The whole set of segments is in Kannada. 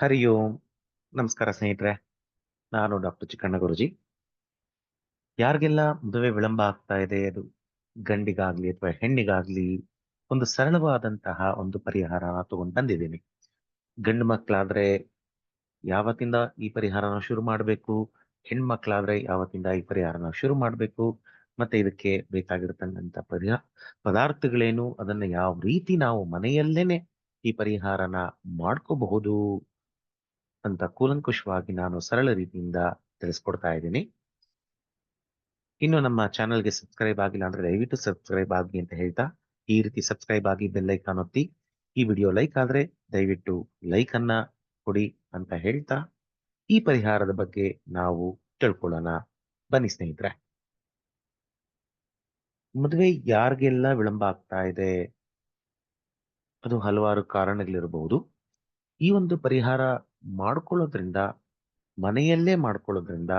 ಹರಿ ಓಂ. ನಮಸ್ಕಾರ ಸ್ನೇಹಿತರೆ. ನಾನು ಡಾಕ್ಟರ್ ಚಿಕ್ಕಣ್ಣ ಗುರುಜಿ. ಯಾರಿಗೆಲ್ಲ ಮದುವೆ ವಿಳಂಬ ಆಗ್ತಾ ಇದೆ, ಅದು ಗಂಡಿಗಾಗ್ಲಿ ಅಥವಾ ಹೆಣ್ಣಿಗಾಗ್ಲಿ, ಒಂದು ಸರಳವಾದಂತಹ ಒಂದು ಪರಿಹಾರ ತಗೊಂಡು ಬಂದಿದ್ದೀನಿ. ಗಂಡು ಮಕ್ಕಳಾದ್ರೆ ಯಾವತ್ತಿಂದ ಈ ಪರಿಹಾರನ ಶುರು ಮಾಡಬೇಕು? ಹೆಣ್ಮಕ್ಳಾದ್ರೆ ಯಾವತ್ತಿಂದ ಈ ಪರಿಹಾರನ ಶುರು ಮಾಡಬೇಕು? ಮತ್ತೆ ಇದಕ್ಕೆ ಬೇಕಾಗಿರ್ತಕ್ಕಂಥ ಪರಿಹಾರ ಪದಾರ್ಥಗಳೇನು? ಅದನ್ನ ಯಾವ ರೀತಿ ನಾವು ಮನೆಯಲ್ಲೇನೆ ಈ ಪರಿಹಾರನ ಮಾಡ್ಕೋಬಹುದು? ಅಂತ ಕೂಲಂಕುಷವಾಗಿ ನಾನು ಸರಳ ರೀತಿಯಿಂದ ತಿಳಿಸ್ಕೊಡ್ತಾ ಇದ್ದೀನಿ. ಇನ್ನು ನಮ್ಮ ಚಾನಲ್ಗೆ ಸಬ್ಸ್ಕ್ರೈಬ್ ಆಗಿಲ್ಲ ಅಂದ್ರೆ ದಯವಿಟ್ಟು ಸಬ್ಸ್ಕ್ರೈಬ್ ಆಗಿ ಅಂತ ಹೇಳ್ತಾ, ಈ ರೀತಿ ಸಬ್ಸ್ಕ್ರೈಬ್ ಆಗಿ ಬೆಲ್ ಐಕಾನ್ ಒತ್ತಿ, ಈ ವಿಡಿಯೋ ಲೈಕ್ ಆದ್ರೆ ದಯವಿಟ್ಟು ಲೈಕ್ ಅನ್ನ ಕೊಡಿ ಅಂತ ಹೇಳ್ತಾ, ಈ ಪರಿಹಾರದ ಬಗ್ಗೆ ನಾವು ತಿಳ್ಕೊಳ್ಳೋಣ. ಬನ್ನಿ ಸ್ನೇಹಿತರೆ. ಮದುವೆ ಯಾರಿಗೆಲ್ಲ ವಿಳಂಬ ಆಗ್ತಾ ಇದೆ? ಅದು ಹಲವಾರು ಕಾರಣಗಳಿರಬಹುದು ಈ ಒಂದು ಪರಿಹಾರ ಮಾಡ್ಕೊಳ್ಳೋದ್ರಿಂದ, ಮನೆಯಲ್ಲೇ ಮಾಡ್ಕೊಳ್ಳೋದ್ರಿಂದ,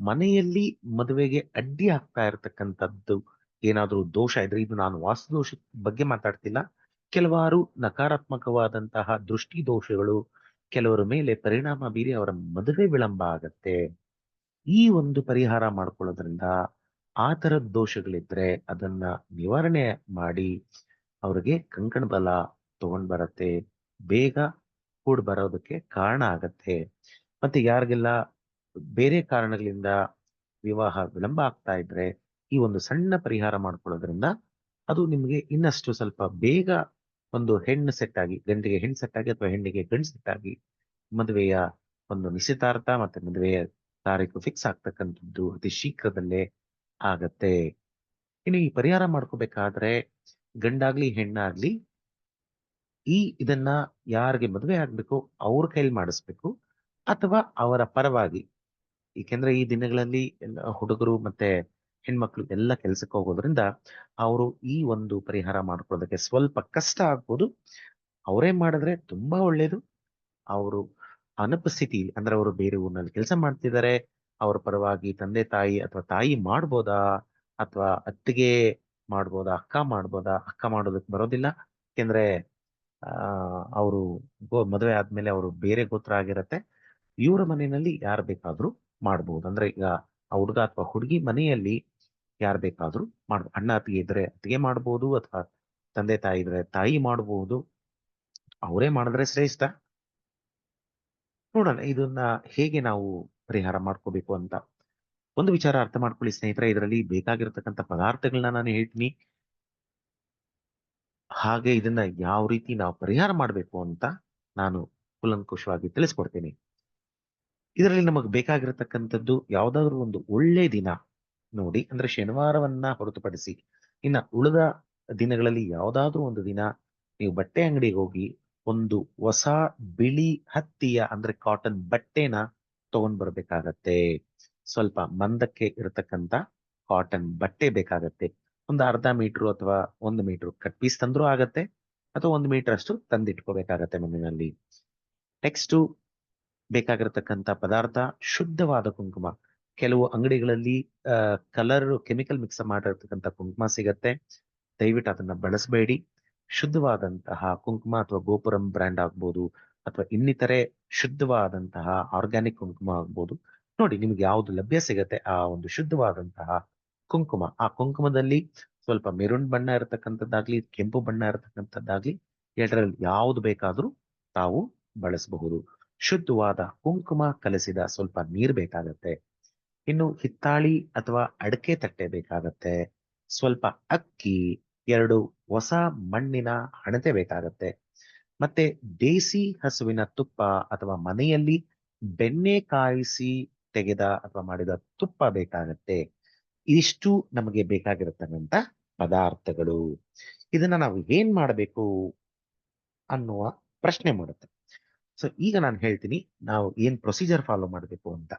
ಮನೆಯಲ್ಲಿ ಮದುವೆಗೆ ಅಡ್ಡಿ ಆಗ್ತಾ ಇರತಕ್ಕಂಥದ್ದು ಏನಾದರೂ ದೋಷ ಇದ್ರೆ, ಇದು ನಾನು ವಾಸ್ತುದೋಷ ಬಗ್ಗೆ ಮಾತಾಡ್ತಿಲ್ಲ. ಕೆಲವಾರು ನಕಾರಾತ್ಮಕವಾದಂತಹ ದೃಷ್ಟಿ ದೋಷಗಳು, ಕೆಲವರ ಮೇಲೆ ಪರಿಣಾಮ ಬೀರಿ ಅವರ ಮದುವೆ ವಿಳಂಬ ಆಗತ್ತೆ. ಈ ಒಂದು ಪರಿಹಾರ ಮಾಡ್ಕೊಳ್ಳೋದ್ರಿಂದ ಆ ತರದ ದೋಷಗಳಿದ್ರೆ ಅದನ್ನ ನಿವಾರಣೆ ಮಾಡಿ, ಅವ್ರಿಗೆ ಕಂಕಣ ಬಲ ತಗೊಂಡ್ ಬರತ್ತೆ. ಬೇಗ ಕೂಡ್ ಬರೋದಕ್ಕೆ ಕಾರಣ ಆಗತ್ತೆ. ಮತ್ತೆ ಯಾರಿಗೆಲ್ಲ ಬೇರೆ ಕಾರಣಗಳಿಂದ ವಿವಾಹ ವಿಳಂಬ ಆಗ್ತಾ ಇದ್ರೆ, ಈ ಒಂದು ಸಣ್ಣ ಪರಿಹಾರ ಮಾಡ್ಕೊಳ್ಳೋದ್ರಿಂದ ಅದು ನಿಮಗೆ ಇನ್ನಷ್ಟು ಸ್ವಲ್ಪ ಬೇಗ ಒಂದು ಹೆಣ್ಣು ಸೆಟ್ ಆಗಿ, ಗಂಡಿಗೆ ಹೆಣ್ಣು ಸೆಟ್ ಆಗಿ ಅಥವಾ ಹೆಣ್ಣಿಗೆ ಗಂಡು ಸೆಟ್ ಆಗಿ ಮದುವೆಯ ಒಂದು ನಿಶ್ಚಿತಾರ್ಥ ಮತ್ತೆ ಮದುವೆಯ ತಾರೀಕು ಫಿಕ್ಸ್ ಆಗ್ತಕ್ಕಂಥದ್ದು ಅತಿ ಶೀಘ್ರದಲ್ಲೇ ಆಗತ್ತೆ. ಇನ್ನು ಈ ಪರಿಹಾರ ಮಾಡ್ಕೋಬೇಕಾದ್ರೆ ಗಂಡಾಗ್ಲಿ ಹೆಣ್ಣಾಗ್ಲಿ ಈ ಇದನ್ನ ಯಾರಿಗೆ ಮದುವೆ ಆಗ್ಬೇಕು, ಅವ್ರ ಕೈಲಿ ಮಾಡಿಸ್ಬೇಕು ಅಥವಾ ಅವರ ಪರವಾಗಿ? ಏಕೆಂದ್ರೆ ಈ ದಿನಗಳಲ್ಲಿ ಹುಡುಗರು ಮತ್ತೆ ಹೆಣ್ಮಕ್ಳು ಎಲ್ಲ ಕೆಲ್ಸಕ್ಕೆ ಹೋಗೋದ್ರಿಂದ ಅವರು ಈ ಒಂದು ಪರಿಹಾರ ಮಾಡ್ಕೊಳ್ಳೋದಕ್ಕೆ ಸ್ವಲ್ಪ ಕಷ್ಟ ಆಗ್ಬೋದು. ಅವರೇ ಮಾಡಿದ್ರೆ ತುಂಬಾ ಒಳ್ಳೇದು. ಅವರು ಅನುಪಸ್ಥಿತಿ, ಅಂದ್ರೆ ಅವರು ಬೇರೆ ಊರಿನಲ್ಲಿ ಕೆಲಸ ಮಾಡ್ತಿದ್ದಾರೆ, ಅವ್ರ ಪರವಾಗಿ ತಂದೆ, ತಾಯಿ ಅಥವಾ ತಾಯಿ ಮಾಡ್ಬೋದಾ? ಅಥವಾ ಅತ್ತಿಗೆ ಮಾಡ್ಬೋದಾ? ಅಕ್ಕ ಮಾಡ್ಬೋದಾ? ಅಕ್ಕ ಮಾಡೋದಕ್ಕೆ ಬರೋದಿಲ್ಲ. ಯಾಕೆಂದ್ರೆ ಅವರು ಮದುವೆ ಆದ್ಮೇಲೆ ಅವರು ಬೇರೆ ಗೋತ್ರ ಆಗಿರತ್ತೆ. ಇವರ ಮನೆಯಲ್ಲಿ ಯಾರು ಬೇಕಾದ್ರೂ ಮಾಡ್ಬೋದು. ಅಂದ್ರೆ ಈಗ ಆ ಹುಡುಗ ಅಥವಾ ಹುಡುಗಿ ಮನೆಯಲ್ಲಿ ಯಾರು ಬೇಕಾದ್ರೂ ಮಾಡ್ ಅಣ್ಣ, ಅತ್ತಿಗೆ ಇದ್ರೆ ಅತ್ತಿಗೆ ಮಾಡ್ಬೋದು ಅಥವಾ ತಂದೆ, ತಾಯಿ ಇದ್ರೆ ತಾಯಿ ಮಾಡಬಹುದು ಅವರೇ ಮಾಡಿದ್ರೆ ಶ್ರೇಷ್ಠ. ನೋಡೋಣ, ಇದನ್ನ ಹೇಗೆ ನಾವು ಪರಿಹಾರ ಮಾಡ್ಕೋಬೇಕು ಅಂತ. ಒಂದು ವಿಚಾರ ಅರ್ಥ ಮಾಡ್ಕೊಳ್ಳಿ ಸ್ನೇಹಿತರೆ, ಇದರಲ್ಲಿ ಬೇಕಾಗಿರ್ತಕ್ಕಂಥ ಪದಾರ್ಥಗಳನ್ನ ನಾನು ಹೇಳ್ತೀನಿ. ಹಾಗೆ ಇದನ್ನ ಯಾವ ರೀತಿ ನಾವು ಪರಿಹಾರ ಮಾಡಬೇಕು ಅಂತ ನಾನು ಕುಲಂಕುಷವಾಗಿ ತಿಳಿಸ್ಕೊಡ್ತೀನಿ. ಇದರಲ್ಲಿ ನಮಗೆ ಬೇಕಾಗಿರತಕ್ಕಂಥದ್ದು ಯಾವುದಾದ್ರೂ ಒಂದು ಒಳ್ಳೆ ದಿನ ನೋಡಿ, ಅಂದ್ರೆ ಶನಿವಾರವನ್ನ ಹೊರತುಪಡಿಸಿ ಇನ್ನ ಉಳಿದ ದಿನಗಳಲ್ಲಿ ಯಾವುದಾದ್ರೂ ಒಂದು ದಿನ ನೀವು ಬಟ್ಟೆ ಅಂಗಡಿಗೆ ಹೋಗಿ ಒಂದು ಹೊಸ ಬಿಳಿ ಹತ್ತಿಯ, ಅಂದ್ರೆ ಕಾಟನ್ ಬಟ್ಟೆನ ತಗೊಂಡ್ ಬರ್ಬೇಕಾಗತ್ತೆ. ಸ್ವಲ್ಪ ಮಂದಕ್ಕೆ ಇರತಕ್ಕಂತ ಕಾಟನ್ ಬಟ್ಟೆ ಬೇಕಾಗತ್ತೆ. ಒಂದು ಅರ್ಧ ಮೀಟ್ರು ಅಥವಾ ಒಂದು ಮೀಟ್ರು ಕಟ್ ಪೀಸ್ ತಂದ್ರೂ ಆಗತ್ತೆ. ಅಥವಾ ಒಂದು ಮೀಟರ್ ಅಷ್ಟು ತಂದಿಟ್ಕೋಬೇಕಾಗತ್ತೆ ಮನೆಯಲ್ಲಿ ನೆಕ್ಸ್ಟ್ ಬೇಕಾಗಿರತಕ್ಕಂತ ಪದಾರ್ಥ ಶುದ್ಧವಾದ ಕುಂಕುಮ. ಕೆಲವು ಅಂಗಡಿಗಳಲ್ಲಿ ಕಲರ್ ಕೆಮಿಕಲ್ ಮಿಕ್ಸ್ ಮಾಡಿರ್ತಕ್ಕಂಥ ಕುಂಕುಮ ಸಿಗತ್ತೆ. ದಯವಿಟ್ಟು ಅದನ್ನ ಬಳಸಬೇಡಿ. ಶುದ್ಧವಾದಂತಹ ಕುಂಕುಮ ಅಥವಾ ಗೋಪುರಂ ಬ್ರ್ಯಾಂಡ್ ಆಗ್ಬೋದು ಅಥವಾ ಇನ್ನಿತರೆ ಶುದ್ಧವಾದಂತಹ ಆರ್ಗ್ಯಾನಿಕ್ ಕುಂಕುಮ ಆಗ್ಬೋದು. ನೋಡಿ, ನಿಮ್ಗೆ ಯಾವ್ದು ಲಭ್ಯ ಸಿಗತ್ತೆ ಆ ಒಂದು ಶುದ್ಧವಾದಂತಹ ಕುಂಕುಮ. ಆ ಕುಂಕುಮದಲ್ಲಿ ಸ್ವಲ್ಪ ಮೆರುನ್ ಬಣ್ಣ ಇರತಕ್ಕಂಥದ್ದಾಗ್ಲಿ, ಕೆಂಪು ಬಣ್ಣ ಇರತಕ್ಕಂಥದ್ದಾಗ್ಲಿ ಎರಡರಲ್ಲಿ ಯಾವುದು ಬೇಕಾದ್ರೂ ತಾವು ಬಳಸಬಹುದು. ಶುದ್ಧವಾದ ಕುಂಕುಮ ಕಲಸಿದ ಸ್ವಲ್ಪ ನೀರ್ ಬೇಕಾಗತ್ತೆ. ಇನ್ನು ಹಿತ್ತಾಳಿ ಅಥವಾ ಅಡಕೆ ತಟ್ಟೆ ಬೇಕಾಗತ್ತೆ. ಸ್ವಲ್ಪ ಅಕ್ಕಿ, ಎರಡು ಹೊಸ ಮಣ್ಣಿನ ಹಣತೆ ಬೇಕಾಗತ್ತೆ. ಮತ್ತೆ ದೇಸಿ ಹಸುವಿನ ತುಪ್ಪ ಅಥವಾ ಮನೆಯಲ್ಲಿ ಬೆಣ್ಣೆ ಕಾಯಿಸಿ ತೆಗೆದ ಅಥವಾ ಮಾಡಿದ ತುಪ್ಪ ಬೇಕಾಗತ್ತೆ. ಇಷ್ಟು ನಮಗೆ ಬೇಕಾಗಿರತಕ್ಕಂತ ಪದಾರ್ಥಗಳು. ಇದನ್ನ ನಾವು ಏನ್ ಮಾಡಬೇಕು ಅನ್ನುವ ಪ್ರಶ್ನೆ ಮಾಡುತ್ತೆ. ಸೊ ಈಗ ನಾನು ಹೇಳ್ತೀನಿ, ನಾವು ಏನ್ ಪ್ರೊಸೀಜರ್ ಫಾಲೋ ಮಾಡಬೇಕು ಅಂತ.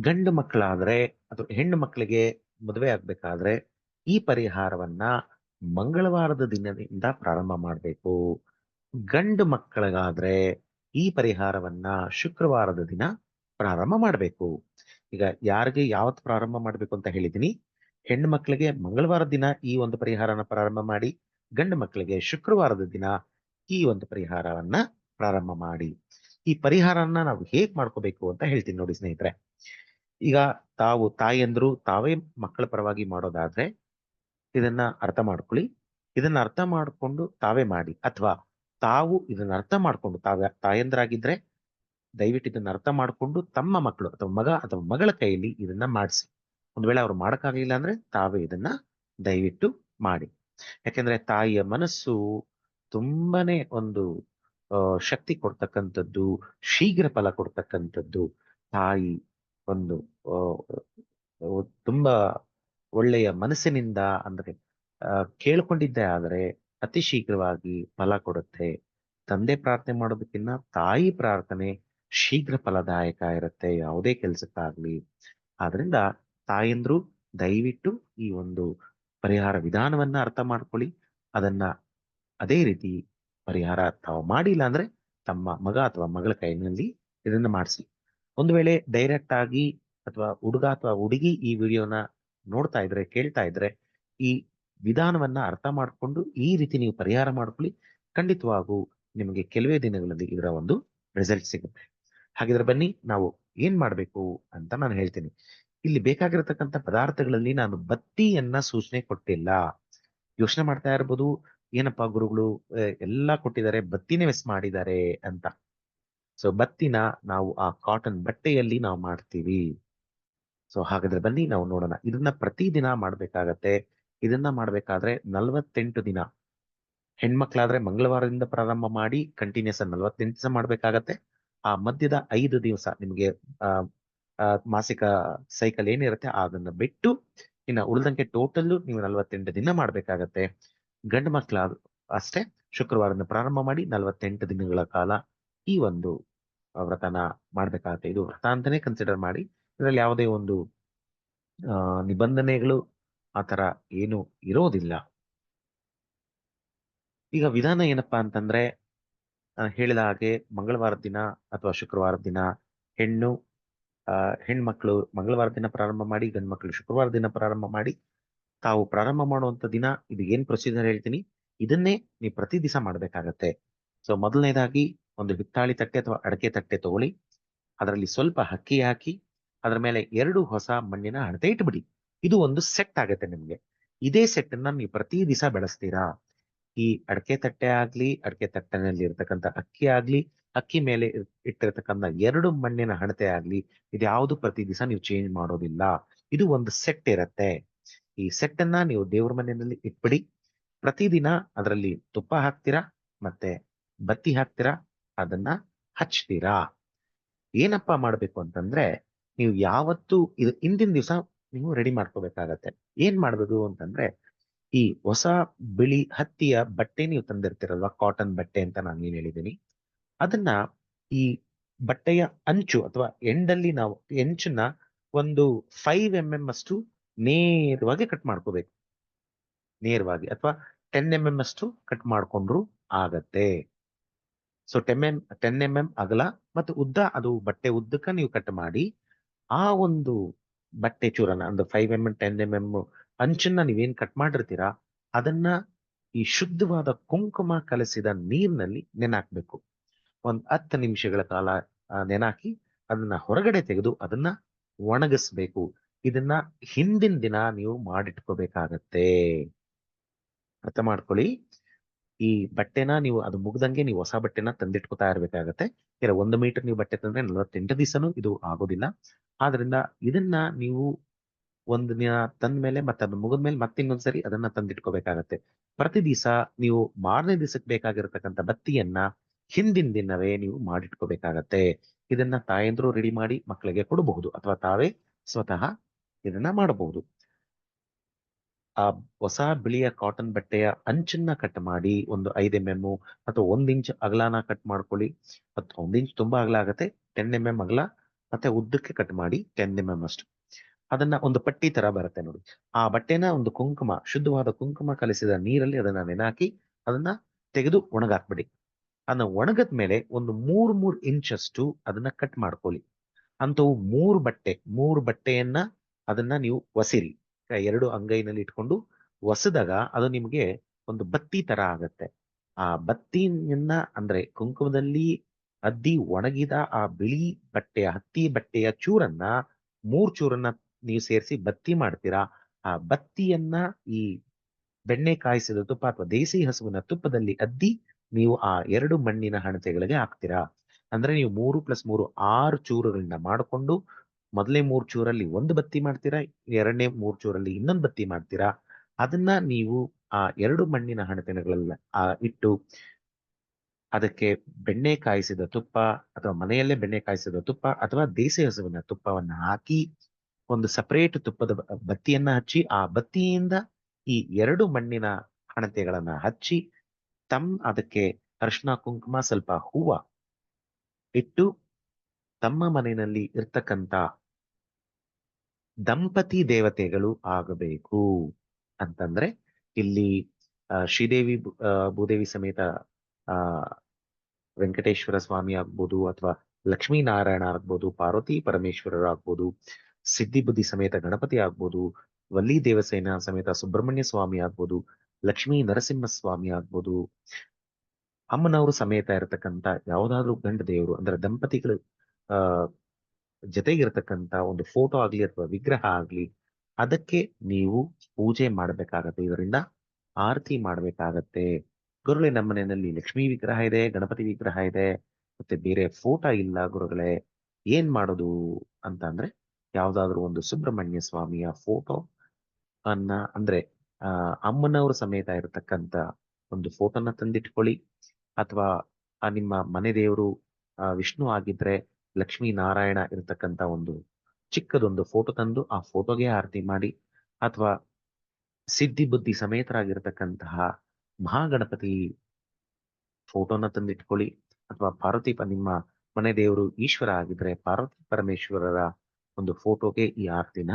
ಗಂಡು ಮಕ್ಕಳಾದ್ರೆ ಅಥವಾ ಹೆಣ್ಣು ಮಕ್ಕಳಿಗೆ ಮದುವೆ ಆಗ್ಬೇಕಾದ್ರೆ ಈ ಪರಿಹಾರವನ್ನ ಮಂಗಳವಾರದ ದಿನದಿಂದ ಪ್ರಾರಂಭ ಮಾಡಬೇಕು. ಗಂಡು ಮಕ್ಕಳಿಗಾದ್ರೆ ಈ ಪರಿಹಾರವನ್ನ ಶುಕ್ರವಾರದ ದಿನ ಪ್ರಾರಂಭ ಮಾಡಬೇಕು. ಈಗ ಯಾರಿಗೆ ಯಾವತ್ತು ಪ್ರಾರಂಭ ಮಾಡಬೇಕು ಅಂತ ಹೇಳಿದೀನಿ. ಹೆಣ್ಣು ಮಕ್ಕಳಿಗೆ ಮಂಗಳವಾರ ದಿನ ಈ ಒಂದು ಪರಿಹಾರನ ಪ್ರಾರಂಭ ಮಾಡಿ, ಗಂಡು ಮಕ್ಕಳಿಗೆ ಶುಕ್ರವಾರದ ದಿನ ಈ ಒಂದು ಪರಿಹಾರವನ್ನ ಪ್ರಾರಂಭ ಮಾಡಿ. ಈ ಪರಿಹಾರನ ನಾವು ಹೇಗ್ ಮಾಡ್ಕೋಬೇಕು ಅಂತ ಹೇಳ್ತೀನಿ ನೋಡಿ ಸ್ನೇಹಿತರೆ. ಈಗ ತಾವು ತಾಯಿಯಂದ್ರು ತಾವೇ ಮಕ್ಕಳ ಪರವಾಗಿ ಮಾಡೋದಾದ್ರೆ ಇದನ್ನ ಅರ್ಥ ಮಾಡ್ಕೊಳ್ಳಿ. ಇದನ್ನ ಅರ್ಥ ಮಾಡ್ಕೊಂಡು ತಾವೇ ಮಾಡಿ. ಅಥವಾ ತಾವು ಇದನ್ನ ಅರ್ಥ ಮಾಡ್ಕೊಂಡು ತಾವ ತಾಯಂದ್ರಾಗಿದ್ರೆ ದಯವಿಟ್ಟು ಇದನ್ನ ಅರ್ಥ ಮಾಡ್ಕೊಂಡು ತಮ್ಮ ಮಕ್ಕಳು ಅಥವಾ ಮಗ ಅಥವಾ ಮಗಳ ಕೈಯಲ್ಲಿ ಇದನ್ನ ಮಾಡಿಸಿ. ಒಂದ್ ವೇಳೆ ಅವ್ರು ಮಾಡೋಕ್ಕಾಗಲಿಲ್ಲ ಅಂದ್ರೆ ತಾವೇ ಇದನ್ನ ದಯವಿಟ್ಟು ಮಾಡಿ. ಯಾಕೆಂದ್ರೆ ತಾಯಿಯ ಮನಸ್ಸು ತುಂಬಾನೇ ಒಂದು ಶಕ್ತಿ ಕೊಡ್ತಕ್ಕಂಥದ್ದು, ಶೀಘ್ರ ಫಲ ಕೊಡ್ತಕ್ಕಂಥದ್ದು. ತಾಯಿ ಒಂದು ತುಂಬಾ ಒಳ್ಳೆಯ ಮನಸ್ಸಿನಿಂದ ಅಂದ್ರೆ ಕೇಳ್ಕೊಂಡಿದ್ದೇ ಆದರೆ ಅತಿ ಶೀಘ್ರವಾಗಿ ಫಲ ಕೊಡುತ್ತೆ. ತಂದೆ ಪ್ರಾರ್ಥನೆ ಮಾಡೋದಕ್ಕಿಂತ ತಾಯಿ ಪ್ರಾರ್ಥನೆ ಶೀಘ್ರ ಫಲದಾಯಕ ಇರುತ್ತೆ, ಯಾವುದೇ ಕೆಲಸಕ್ಕಾಗ್ಲಿ. ಆದ್ರಿಂದ ತಾಯಂದ್ರು ದಯವಿಟ್ಟು ಈ ಒಂದು ಪರಿಹಾರ ವಿಧಾನವನ್ನ ಅರ್ಥ ಮಾಡ್ಕೊಳ್ಳಿ. ಅದನ್ನ ಅದೇ ರೀತಿ ಪರಿಹಾರ ತಾವು ಮಾಡಿಲ್ಲ ಅಂದ್ರೆ ತಮ್ಮ ಮಗ ಅಥವಾ ಮಗಳ ಕೈನಲ್ಲಿ ಇದನ್ನ ಮಾಡಿಸಿ. ಒಂದು ವೇಳೆ ಡೈರೆಕ್ಟ್ ಆಗಿ ಅಥವಾ ಹುಡುಗ ಅಥವಾ ಹುಡುಗಿ ಈ ವಿಡಿಯೋನ ನೋಡ್ತಾ ಇದ್ರೆ, ಕೇಳ್ತಾ ಇದ್ರೆ ಈ ವಿಧಾನವನ್ನ ಅರ್ಥ ಮಾಡ್ಕೊಂಡು ಈ ರೀತಿ ನೀವು ಪರಿಹಾರ ಮಾಡ್ಕೊಳ್ಳಿ. ಖಂಡಿತವಾಗೂ ನಿಮಗೆ ಕೆಲವೇ ದಿನಗಳಲ್ಲಿ ಇದರ ಒಂದು ರಿಸಲ್ಟ್ ಸಿಗುತ್ತೆ. ಹಾಗಿದ್ರೆ ಬನ್ನಿ, ನಾವು ಏನ್ ಮಾಡ್ಬೇಕು ಅಂತ ನಾನು ಹೇಳ್ತೀನಿ. ಇಲ್ಲಿ ಬೇಕಾಗಿರತಕ್ಕಂಥ ಪದಾರ್ಥಗಳಲ್ಲಿ ನಾನು ಬತ್ತಿಯನ್ನ ಸೂಚನೆ ಕೊಟ್ಟಿಲ್ಲ. ಯೋಚನೆ ಮಾಡ್ತಾ ಇರ್ಬೋದು, ಏನಪ್ಪಾ ಗುರುಗಳು ಎಲ್ಲಾ ಕೊಟ್ಟಿದ್ದಾರೆ, ಬತ್ತಿನೇ ಮಿಸ್ ಮಾಡಿದ್ದಾರೆ ಅಂತ. ಸೊ ಬತ್ತಿನ ನಾವು ಆ ಕಾಟನ್ ಬಟ್ಟೆಯಲ್ಲಿ ನಾವು ಮಾಡ್ತೀವಿ. ಸೊ ಹಾಗಾದ್ರೆ ಬನ್ನಿ, ನಾವು ನೋಡೋಣ. ಇದನ್ನ ಪ್ರತಿದಿನ ಮಾಡ್ಬೇಕಾಗತ್ತೆ. ಇದನ್ನ ಮಾಡ್ಬೇಕಾದ್ರೆ ನಲ್ವತ್ತೆಂಟು ದಿನ. ಹೆಣ್ಮಕ್ಳಾದ್ರೆ ಮಂಗಳವಾರದಿಂದ ಪ್ರಾರಂಭ ಮಾಡಿ ಕಂಟಿನ್ಯೂಸ್ ನಲ್ವತ್ತೆಂಟು ದಿವಸ ಮಾಡ್ಬೇಕಾಗತ್ತೆ. ಆ ಮಧ್ಯದ ಐದು ದಿವಸ ನಿಮಗೆ, ಆ ಮಾಸಿಕ ಸೈಕಲ್ ಏನಿರುತ್ತೆ ಅದನ್ನ ಬಿಟ್ಟು ಇನ್ನ ಉಳಿದಂಗೆ ಟೋಟಲ್ ನೀವು ನಲವತ್ತೆಂಟು ದಿನ ಮಾಡ್ಬೇಕಾಗತ್ತೆ. ಗಂಡು ಮಕ್ಳ ಅಷ್ಟೇ ಶುಕ್ರವಾರದಿಂದ ಪ್ರಾರಂಭ ಮಾಡಿ ನಲವತ್ತೆಂಟು ದಿನಗಳ ಕಾಲ ಈ ಒಂದು ವ್ರತನ ಮಾಡ್ಬೇಕಾಗತ್ತೆ. ಇದು ವ್ರತ ಅಂತಾನೆ ಕನ್ಸಿಡರ್ ಮಾಡಿ ಇದರಲ್ಲಿ ಯಾವುದೇ ಒಂದು ನಿಬಂಧನೆಗಳು ಆತರ ಏನು ಇರೋದಿಲ್ಲ. ಈಗ ವಿಧಾನ ಏನಪ್ಪಾ ಅಂತಂದ್ರೆ ಹೇಳಿದ ಹಾಗೆ ಮಂಗಳವಾರ ದಿನ ಅಥವಾ ಶುಕ್ರವಾರ ದಿನ ಹೆಣ್ಣು ಹೆಣ್ಮಕ್ಳು ಮಂಗಳವಾರ ದಿನ ಪ್ರಾರಂಭ ಮಾಡಿ ಗಂಡು ಮಕ್ಕಳು ಶುಕ್ರವಾರ ದಿನ ಪ್ರಾರಂಭ ಮಾಡಿ, ತಾವು ಪ್ರಾರಂಭ ಮಾಡುವಂತ ದಿನ ಇದು ಏನ್ ಪ್ರೊಸೀಜರ್ ಹೇಳ್ತೀನಿ? ಇದನ್ನೇ ನೀವು ಪ್ರತಿ ದಿವಸ ಮಾಡ್ಬೇಕಾಗತ್ತೆ. ಸೊ, ಮೊದಲನೇದಾಗಿ ಒಂದು ಹಿತ್ತಾಳಿ ತಟ್ಟೆ ಅಥವಾ ಅಡಕೆ ತಟ್ಟೆ ತಗೊಳ್ಳಿ. ಅದರಲ್ಲಿ ಸ್ವಲ್ಪ ಅಕ್ಕಿ ಹಾಕಿ, ಅದರ ಮೇಲೆ ಎರಡು ಹೊಸ ಮಣ್ಣಿನ ಹಣತೆ ಇಟ್ಬಿಡಿ. ಇದು ಒಂದು ಸೆಟ್ ಆಗತ್ತೆ ನಿಮ್ಗೆ. ಇದೇ ಸೆಟ್ ಅನ್ನ ನೀವು ಪ್ರತಿ ದಿವಸ ಬೆಳೆಸ್ತೀರಾ? ಈ ಅಡಕೆ ತಟ್ಟೆ ಆಗ್ಲಿ, ಅಡಕೆ ತಟ್ಟೆನಲ್ಲಿ ಇರ್ತಕ್ಕಂಥ ಅಕ್ಕಿ ಆಗ್ಲಿ, ಅಕ್ಕಿ ಮೇಲೆ ಇಟ್ಟಿರ್ತಕ್ಕಂಥ ಎರಡು ಮಣ್ಣಿನ ಹಣತೆ ಆಗ್ಲಿ ಇದ್ಯಾವುದು ಪ್ರತಿ ದಿವಸ ನೀವು ಚೇಂಜ್ ಮಾಡೋದಿಲ್ಲ. ಇದು ಒಂದು ಸೆಟ್ ಇರತ್ತೆ. ಈ ಸೆಟ್ ಅನ್ನ ನೀವು ದೇವ್ರ ಮನೆಯಲ್ಲಿ ಇಟ್ಬಿಡಿ. ಪ್ರತಿದಿನ ಅದರಲ್ಲಿ ತುಪ್ಪ ಹಾಕ್ತೀರಾ ಮತ್ತೆ ಬತ್ತಿ ಹಾಕ್ತೀರಾ ಅದನ್ನ ಹಚ್ತೀರಾ? ಏನಪ್ಪಾ ಮಾಡ್ಬೇಕು ಅಂತಂದ್ರೆ ನೀವು ಯಾವತ್ತು ಇದು ಹಿಂದಿನ ದಿವಸ ನೀವು ರೆಡಿ ಮಾಡ್ಕೋಬೇಕಾಗತ್ತೆ. ಏನ್ ಮಾಡ್ಬೋದು ಅಂತಂದ್ರೆ ಈ ಹೊಸ ಬಿಳಿ ಹತ್ತಿಯ ಬಟ್ಟೆ ನೀವು ತಂದಿರ್ತೀರಲ್ವಾ? ಕಾಟನ್ ಬಟ್ಟೆ ಅಂತ ನಾನು ಏನ್ ಹೇಳಿದ್ದೀನಿ. ಅದನ್ನ ಈ ಬಟ್ಟೆಯ ಅಂಚು ಅಥವಾ ಎಂಡಲ್ಲಿ ನಾವು ಎಂಚನ್ನ ಒಂದು ಫೈವ್ ಎಂ ಎಂ ಅಷ್ಟು ನೇರವಾಗಿ ಕಟ್ ಮಾಡ್ಕೋಬೇಕು. ನೇರವಾಗಿ ಅಥವಾ ಟೆನ್ ಎಂ ಎಂ ಅಷ್ಟು ಕಟ್ ಮಾಡ್ಕೊಂಡ್ರು ಆಗತ್ತೆ. So ten M ten M M ಅಗಲ ಮತ್ತು ಉದ್ದ, ಅದು ಬಟ್ಟೆ ಉದ್ದಕ್ಕ ನೀವು ಕಟ್ ಮಾಡಿ ಆ ಒಂದು ಬಟ್ಟೆ ಚೂರನ ಅಂದ್ರೆ five M M ten M M ಅಂಚನ್ನ ನೀವೇನ್ ಕಟ್ ಮಾಡಿರ್ತೀರಾ, ಅದನ್ನ ಈ ಶುದ್ಧವಾದ ಕುಂಕುಮ ಕಲಸಿದ ನೀರಿನಲ್ಲಿ ನೆನಾಕ್ಬೇಕು. ಒಂದ್ ಹತ್ತು ನಿಮಿಷಗಳ ಕಾಲ ನೆನಾಕಿ ಅದನ್ನ ಹೊರಗಡೆ ತೆಗೆದು ಅದನ್ನ ಒಣಗಿಸ್ಬೇಕು. ಇದನ್ನ ಹಿಂದಿನ ದಿನ ನೀವು ಮಾಡಿಟ್ಕೋಬೇಕಾಗತ್ತೆ. ಅರ್ಥ ಮಾಡ್ಕೊಳ್ಳಿ. ಈ ಬಟ್ಟೆನ ನೀವು, ಅದು ಮುಗ್ದಂಗೆ ನೀವು ಹೊಸ ಬಟ್ಟೆನ ತಂದಿಟ್ಕೋತಾ ಇರ್ಬೇಕಾಗತ್ತೆ. ಇಲ್ಲ ಒಂದು ಮೀಟರ್ ನೀವು ಬಟ್ಟೆ ತಂದ್ರೆ ನಲವತ್ತೆಂಟು ದಿವಸನೂ ಇದು ಆಗೋದಿಲ್ಲ. ಆದ್ರಿಂದ ಇದನ್ನ ನೀವು ಒಂದು ತಂದ ಮೇಲೆ ಮತ್ತೆ ಅದು ಮುಗಿದ್ಮೇಲೆ ಮತ್ತೆ ಇನ್ನೊಂದ್ಸರಿ ಅದನ್ನ ತಂದಿಟ್ಕೋಬೇಕಾಗತ್ತೆ. ಪ್ರತಿ ದಿವಸ ನೀವು ಮಾರನೇ ದಿವಸಕ್ಕೆ ಬೇಕಾಗಿರತಕ್ಕಂಥ ಬತ್ತಿಯನ್ನ ಹಿಂದಿನ ದಿನವೇ ನೀವು ಮಾಡಿಟ್ಕೋಬೇಕಾಗತ್ತೆ. ಇದನ್ನ ತಾಯಂದ್ರು ರೆಡಿ ಮಾಡಿ ಮಕ್ಕಳಿಗೆ ಕೊಡಬಹುದು ಅಥವಾ ತಾವೇ ಸ್ವತಃ ಇದನ್ನ ಮಾಡಬಹುದು. ಆ ಹೊಸ ಬಿಳಿಯ ಕಾಟನ್ ಬಟ್ಟೆಯ ಅಂಚನ್ನ ಕಟ್ ಮಾಡಿ ಒಂದು ಐದು ಎಂ ಎಂ ಅಥವಾ ಒಂದ್ ಇಂಚ್ ಅಗಲಾನ ಕಟ್ ಮಾಡ್ಕೊಳ್ಳಿ. ಅಥವಾ ಒಂದ್ ಇಂಚ್ ತುಂಬಾ ಅಗಲ ಆಗತ್ತೆ. ಟೆನ್ ಎಂ ಎಂ ಅಗಲ ಮತ್ತೆ ಉದ್ದಕ್ಕೆ ಕಟ್ ಮಾಡಿ ಟೆನ್ ಎಂ ಎಂ ಅಷ್ಟು. ಅದನ್ನ ಒಂದು ಪಟ್ಟಿ ತರ ಬರುತ್ತೆ ನೋಡಿ. ಆ ಬಟ್ಟೆನ ಒಂದು ಕುಂಕುಮ, ಶುದ್ಧವಾದ ಕುಂಕುಮ ಕಲಿಸಿದ ನೀರಲ್ಲಿ ಅದನ್ನ ನೆನಾಕಿ ಅದನ್ನ ತೆಗೆದು ಒಣಗಾಕ್ಬಿಡಿ. ಅದನ್ನ ಒಣಗದ ಮೇಲೆ ಒಂದು ಮೂರ್ ಮೂರ್ ಇಂಚಷ್ಟು ಅದನ್ನ ಕಟ್ ಮಾಡ್ಕೊಳ್ಳಿ. ಅಂತವು ಮೂರು ಬಟ್ಟೆ, ಮೂರು ಬಟ್ಟೆಯನ್ನ ಅದನ್ನ ನೀವು ಒಸಿರಿ. ಎರಡು ಅಂಗೈನಲ್ಲಿ ಇಟ್ಕೊಂಡು ಒಸದಾಗ ಅದು ನಿಮ್ಗೆ ಒಂದು ಬತ್ತಿ ತರ ಆಗತ್ತೆ. ಆ ಬತ್ತಿಯನ್ನ ಅಂದ್ರೆ ಕುಂಕುಮದಲ್ಲಿ ಅದ್ದಿ ಒಣಗಿದ ಆ ಬಿಳಿ ಬಟ್ಟೆಯ, ಹತ್ತಿ ಬಟ್ಟೆಯ ಚೂರನ್ನ ಮೂರ್ ಚೂರನ್ನ ನೀವು ಸೇರಿಸಿ ಬತ್ತಿ ಮಾಡ್ತೀರಾ? ಆ ಬತ್ತಿಯನ್ನ ಈ ಬೆಣ್ಣೆ ಕಾಯಿಸಿದ ತುಪ್ಪ ಅಥವಾ ದೇಸಿ ಹಸುವಿನ ತುಪ್ಪದಲ್ಲಿ ಅದ್ದಿ ನೀವು ಆ ಎರಡು ಮಣ್ಣಿನ ಹಣತೆಗಳಿಗೆ ಹಾಕ್ತೀರಾ? ಅಂದ್ರೆ ನೀವು ಮೂರು ಪ್ಲಸ್ ಮೂರು ಆರು ಚೂರುಗಳನ್ನ ಮಾಡಿಕೊಂಡು ಮೊದಲೇ ಮೂರು ಚೂರಲ್ಲಿ ಒಂದು ಬತ್ತಿ ಮಾಡ್ತೀರಾ? ಎರಡನೇ ಮೂರು ಚೂರಲ್ಲಿ ಇನ್ನೊಂದು ಬತ್ತಿ ಮಾಡ್ತೀರಾ? ಅದನ್ನ ನೀವು ಆ ಎರಡು ಮಣ್ಣಿನ ಹಣತೆಗಳೆಲ್ಲ, ಆ ಇಟ್ಟು ಅದಕ್ಕೆ ಬೆಣ್ಣೆ ಕಾಯಿಸಿದ ತುಪ್ಪ ಅಥವಾ ಮನೆಯಲ್ಲೇ ಬೆಣ್ಣೆ ಕಾಯಿಸಿದ ತುಪ್ಪ ಅಥವಾ ದೇಸಿ ಹಸುವಿನ ತುಪ್ಪವನ್ನು ಹಾಕಿ ಒಂದು ಸಪರೇಟ್ ತುಪ್ಪದ ಬತ್ತಿಯನ್ನ ಹಚ್ಚಿ, ಆ ಬತ್ತಿಯಿಂದ ಈ ಎರಡು ಮಣ್ಣಿನ ಹಣತೆಗಳನ್ನ ಹಚ್ಚಿ, ತಮ್, ಅದಕ್ಕೆ ಅರಿಶಿನ ಕುಂಕುಮ, ಸ್ವಲ್ಪ ಹೂವ ಇಟ್ಟು ತಮ್ಮ ಮನೆಯಲ್ಲಿ ಇರ್ತಕ್ಕಂತ ದಂಪತಿ ದೇವತೆಗಳು ಆಗಬೇಕು. ಅಂತಂದ್ರೆ ಇಲ್ಲಿ ಶ್ರೀದೇವಿ ಭೂದೇವಿ ಸಮೇತ, ಆ, ವೆಂಕಟೇಶ್ವರ ಸ್ವಾಮಿ ಆಗ್ಬೋದು ಅಥವಾ ಲಕ್ಷ್ಮೀನಾರಾಯಣ ಆಗ್ಬೋದು, ಪಾರ್ವತಿ ಪರಮೇಶ್ವರರು ಆಗ್ಬೋದು ಸಿದ್ಧಿ ಬುದ್ಧಿ ಸಮೇತ ಗಣಪತಿ ಆಗ್ಬೋದು, ವಲ್ಲಿ ದೇವಸೇನ ಸಮೇತ ಸುಬ್ರಹ್ಮಣ್ಯ ಸ್ವಾಮಿ ಆಗ್ಬೋದು, ಲಕ್ಷ್ಮೀ ನರಸಿಂಹ ಸ್ವಾಮಿ ಆಗ್ಬೋದು. ಅಮ್ಮನವರು ಸಮೇತ ಇರತಕ್ಕಂತ ಯಾವುದಾದ್ರೂ ಗಂಡ ದೇವರು ಅಂದ್ರೆ ದಂಪತಿಗಳು, ಆ ಇರತಕ್ಕಂತ ಒಂದು ಫೋಟೋ ಆಗ್ಲಿ ಅಥವಾ ವಿಗ್ರಹ ಆಗ್ಲಿ, ಅದಕ್ಕೆ ನೀವು ಪೂಜೆ ಮಾಡಬೇಕಾಗತ್ತೆ. ಇದರಿಂದ ಆರತಿ ಮಾಡಬೇಕಾಗತ್ತೆ. ಗುರುಗಳೇ, ನಮ್ಮ ಮನೆಯಲ್ಲಿ ಲಕ್ಷ್ಮೀ ವಿಗ್ರಹ ಇದೆ, ಗಣಪತಿ ವಿಗ್ರಹ ಇದೆ, ಮತ್ತೆ ಬೇರೆ ಫೋಟೋ ಇಲ್ಲ ಗುರುಗಳೇ, ಏನ್ ಮಾಡೋದು ಅಂತ ಅಂದ್ರೆ ಯಾವ್ದಾದ್ರು ಒಂದು ಸುಬ್ರಹ್ಮಣ್ಯ ಸ್ವಾಮಿಯ ಫೋಟೋ ಅನ್ನ ಅಂದ್ರೆ, ಆ, ಅಮ್ಮನವರ ಸಮೇತ ಇರತಕ್ಕಂತ ಒಂದು ಫೋಟೋನ ತಂದಿಟ್ಕೊಳ್ಳಿ. ಅಥವಾ ನಿಮ್ಮ ಮನೆ ದೇವರು ವಿಷ್ಣು ಆಗಿದ್ರೆ ಲಕ್ಷ್ಮೀ ನಾರಾಯಣ ಇರತಕ್ಕಂತ ಒಂದು ಚಿಕ್ಕದೊಂದು ಫೋಟೋ ತಂದು ಆ ಫೋಟೋಗೆ ಆರತಿ ಮಾಡಿ. ಅಥವಾ, ಸಿದ್ಧಿ ಬುದ್ಧಿ ಸಮೇತರಾಗಿರ್ತಕ್ಕಂತಹ ಮಹಾಗಣಪತಿ ಫೋಟೋನ ತಂದಿಟ್ಕೊಳ್ಳಿ. ಅಥವಾ, ಪಾರ್ವತಿ ನಿಮ್ಮ ಮನೆ ದೇವರು ಈಶ್ವರ ಆಗಿದ್ರೆ ಪಾರ್ವತಿ ಪರಮೇಶ್ವರರ ಒಂದು ಫೋಟೋಗೆ ಈ ಆರತಿನ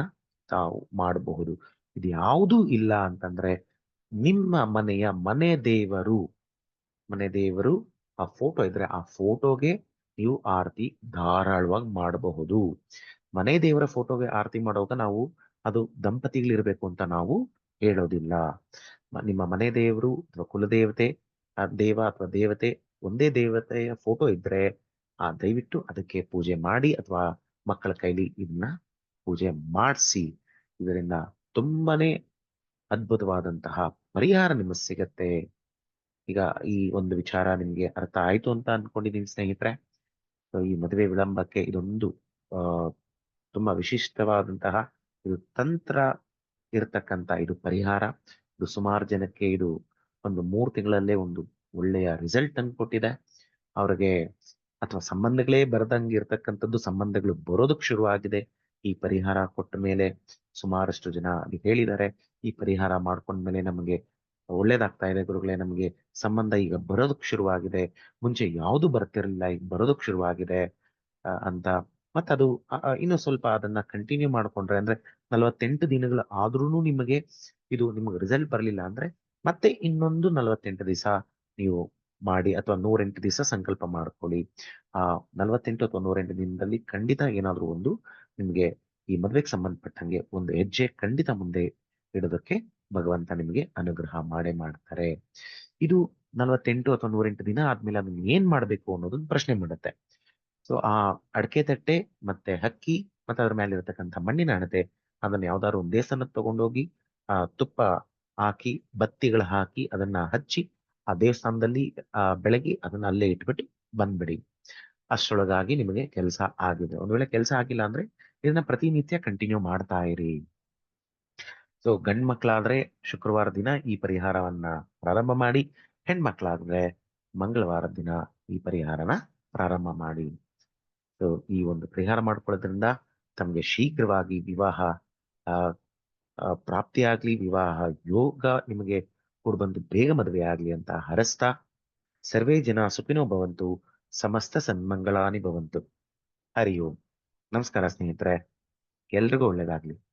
ತಾವು ಮಾಡಬಹುದು. ಇದು ಯಾವುದೂ ಇಲ್ಲ ಅಂತಂದ್ರೆ ನಿಮ್ಮ ಮನೆಯ ಮನೆ ದೇವರು ಮನೆ ದೇವರು ಆ ಫೋಟೋ ಇದ್ರೆ ಆ ಫೋಟೋಗೆ ನೀವು ಆರತಿ ಧಾರಾಳವಾಗಿ ಮಾಡಬಹುದು. ಮನೆ ದೇವರ ಫೋಟೋಗೆ ಆರತಿ ಮಾಡುವಾಗ ನಾವು ಅದು ದಂಪತಿಗಳಿರ್ಬೇಕು ಅಂತ ನಾವು ಹೇಳೋದಿಲ್ಲ. ನಿಮ್ಮ ಮನೆ ದೇವರು ಅಥವಾ ಕುಲದೇವತೆ ದೇವ ಅಥವಾ ದೇವತೆ ಒಂದೇ ದೇವತೆಯ ಫೋಟೋ ಇದ್ರೆ ಆ ದಯವಿಟ್ಟು ಅದಕ್ಕೆ ಪೂಜೆ ಮಾಡಿ ಅಥವಾ ಮಕ್ಕಳ ಕೈಲಿ ಇದನ್ನ ಪೂಜೆ ಮಾಡಿಸಿ ಇದರಿಂದ ತುಂಬಾನೇ ಅದ್ಭುತವಾದಂತಹ ಪರಿಹಾರ ನಿಮಗೆ ಸಿಗತ್ತೆ. ಈಗ ಈ ಒಂದು ವಿಚಾರ ನಿಮ್ಗೆ ಅರ್ಥ ಆಯ್ತು ಅಂತ ಅನ್ಕೊಂಡಿದ್ದೀನಿ ಸ್ನೇಹಿತರೆ. ಈ ಮದುವೆ ವಿಳಂಬಕ್ಕೆ ಇದೊಂದು ತುಂಬಾ ವಿಶಿಷ್ಟವಾದಂತಹ ಇದು ತಂತ್ರ ಇರತಕ್ಕಂತ ಇದು ಪರಿಹಾರ. ಇದು ಸುಮಾರು ಜನಕ್ಕೆ ಇದು ಒಂದು ಮೂರು ತಿಂಗಳಲ್ಲೇ ಒಂದು ಒಳ್ಳೆಯ ರಿಸಲ್ಟ್ ಅನ್ನು ಕೊಟ್ಟಿದೆ ಅವ್ರಿಗೆ ಅಥವಾ ಸಂಬಂಧಗಳೇ ಬರದಂಗೆ ಇರ್ತಕ್ಕಂಥದ್ದು ಸಂಬಂಧಗಳು ಬರೋದಕ್ಕೆ ಶುರುವಾಗಿದೆ. ಈ ಪರಿಹಾರ ಕೊಟ್ಟ ಮೇಲೆ ಸುಮಾರಷ್ಟು ಜನ ಹೇಳಿದ್ದಾರೆ, ಈ ಪರಿಹಾರ ಮಾಡ್ಕೊಂಡ್ಮೇಲೆ ನಮಗೆ ಒಳ್ಳೇದಾಗ್ತಾ ಇದೆ ಗುರುಗಳೇ, ನಮಗೆ ಸಂಬಂಧ ಈಗ ಬರೋದಕ್ಕೆ ಶುರುವಾಗಿದೆ. ಮುಂಚೆ ಯಾವುದು ಬರ್ತಿರ್ಲಿಲ್ಲ, ಈಗ ಬರೋದಕ್ಕೆ ಶುರುವಾಗಿದೆ ಅಂತ. ಮತ್ತದು ಇನ್ನು ಸ್ವಲ್ಪ ಅದನ್ನ ಕಂಟಿನ್ಯೂ ಮಾಡ್ಕೊಂಡ್ರೆ ಅಂದ್ರೆ ನಲವತ್ತೆಂಟು ದಿನಗಳು ಆದ್ರೂ ನಿಮಗೆ ಇದು ನಿಮಗೆ ರಿಸಲ್ಟ್ ಬರಲಿಲ್ಲ ಅಂದ್ರೆ ಮತ್ತೆ ಇನ್ನೊಂದು ನಲವತ್ತೆಂಟು ದಿವಸ ನೀವು ಮಾಡಿ ಅಥವಾ ನೂರೆಂಟು ದಿವಸ ಸಂಕಲ್ಪ ಮಾಡ್ಕೊಳ್ಳಿ. ಆ, ನಲವತ್ತೆಂಟು ಅಥವಾ ನೂರೆಂಟು ದಿನದಲ್ಲಿ ಖಂಡಿತ ಏನಾದ್ರೂ ಒಂದು ನಿಮ್ಗೆ ಈ ಮದ್ವೆಗೆ ಸಂಬಂಧಪಟ್ಟಂಗೆ ಒಂದು ಹೆಜ್ಜೆ ಖಂಡಿತ ಮುಂದೆ ಇಡೋದಕ್ಕೆ ಭಗವಂತ ನಿಮಗೆ ಅನುಗ್ರಹ ಮಾಡೇ ಮಾಡ್ತಾರೆ. ಇದು ನಲವತ್ತೆಂಟು ಅಥವಾ ನೂರೆಂಟು ದಿನ ಆದ್ಮೇಲೆ ಅದನ್ನ ಏನ್ ಮಾಡ್ಬೇಕು ಅನ್ನೋದನ್ನ ಪ್ರಶ್ನೆ ಮಾಡುತ್ತೆ. ಸೊ ಆ ಅಡಕೆ ತಟ್ಟೆ ಮತ್ತೆ ಹಕ್ಕಿ ಮತ್ತೆ ಅದ್ರ ಮೇಲೆ ಇರತಕ್ಕಂಥ ಮಣ್ಣಿನ ಹಣತೆ ಅದನ್ನ ಯಾವ್ದಾದ್ರು ಒಂದು ದೇವಸ್ಥಾನಕ್ಕೆ ತಗೊಂಡೋಗಿ, ಆ ತುಪ್ಪ ಹಾಕಿ, ಬತ್ತಿಗಳು ಹಾಕಿ ಅದನ್ನ ಹಚ್ಚಿ ಆ ದೇವಸ್ಥಾನದಲ್ಲಿ ಆ ಬೆಳಗ್ಗೆ ಅದನ್ನ ಅಲ್ಲೇ ಇಟ್ಬಿಟ್ಟು ಬಂದ್ಬಿಡಿ. ಅಷ್ಟರೊಳಗಾಗಿ ನಿಮಗೆ ಕೆಲಸ ಆಗಿದೆ. ಒಂದ್ ವೇಳೆ ಕೆಲಸ ಆಗಿಲ್ಲ ಅಂದ್ರೆ ಇದನ್ನ ಪ್ರತಿನಿತ್ಯ ಕಂಟಿನ್ಯೂ ಮಾಡ್ತಾ ಇರಿ. ಸೊ ಗಂಡ್ ಮಕ್ಳಾದ್ರೆ ಶುಕ್ರವಾರ ದಿನ ಈ ಪರಿಹಾರವನ್ನ ಪ್ರಾರಂಭ ಮಾಡಿ ಹೆಣ್ಮಕ್ಳಾದ್ರೆ ಮಂಗಳವಾರ ದಿನ ಈ ಪರಿಹಾರನ ಪ್ರಾರಂಭ ಮಾಡಿ. ಸೊ ಈ ಒಂದು ಪರಿಹಾರ ಮಾಡ್ಕೊಳ್ಳೋದ್ರಿಂದ ತಮಗೆ ಶೀಘ್ರವಾಗಿ ವಿವಾಹ ಆ, ಪ್ರಾಪ್ತಿಯಾಗ್ಲಿ ವಿವಾಹ ಯೋಗ ನಿಮಗೆ ಬಂದು ಬೇಗ ಮದುವೆ ಆಗ್ಲಿ ಅಂತ ಹರಸ್ತಾ ಸರ್ವೇ ಜನ ಸುಖಿನೋ ಭವಂತು, ಸಮಸ್ತ ಸನ್ಮಂಗಳಾನಿ ಭವಂತು. ಹರಿ ಓಂ ನಮಸ್ಕಾರ ಸ್ನೇಹಿತರೆ. ಎಲ್ರಿಗೂ ಒಳ್ಳೇದಾಗ್ಲಿ.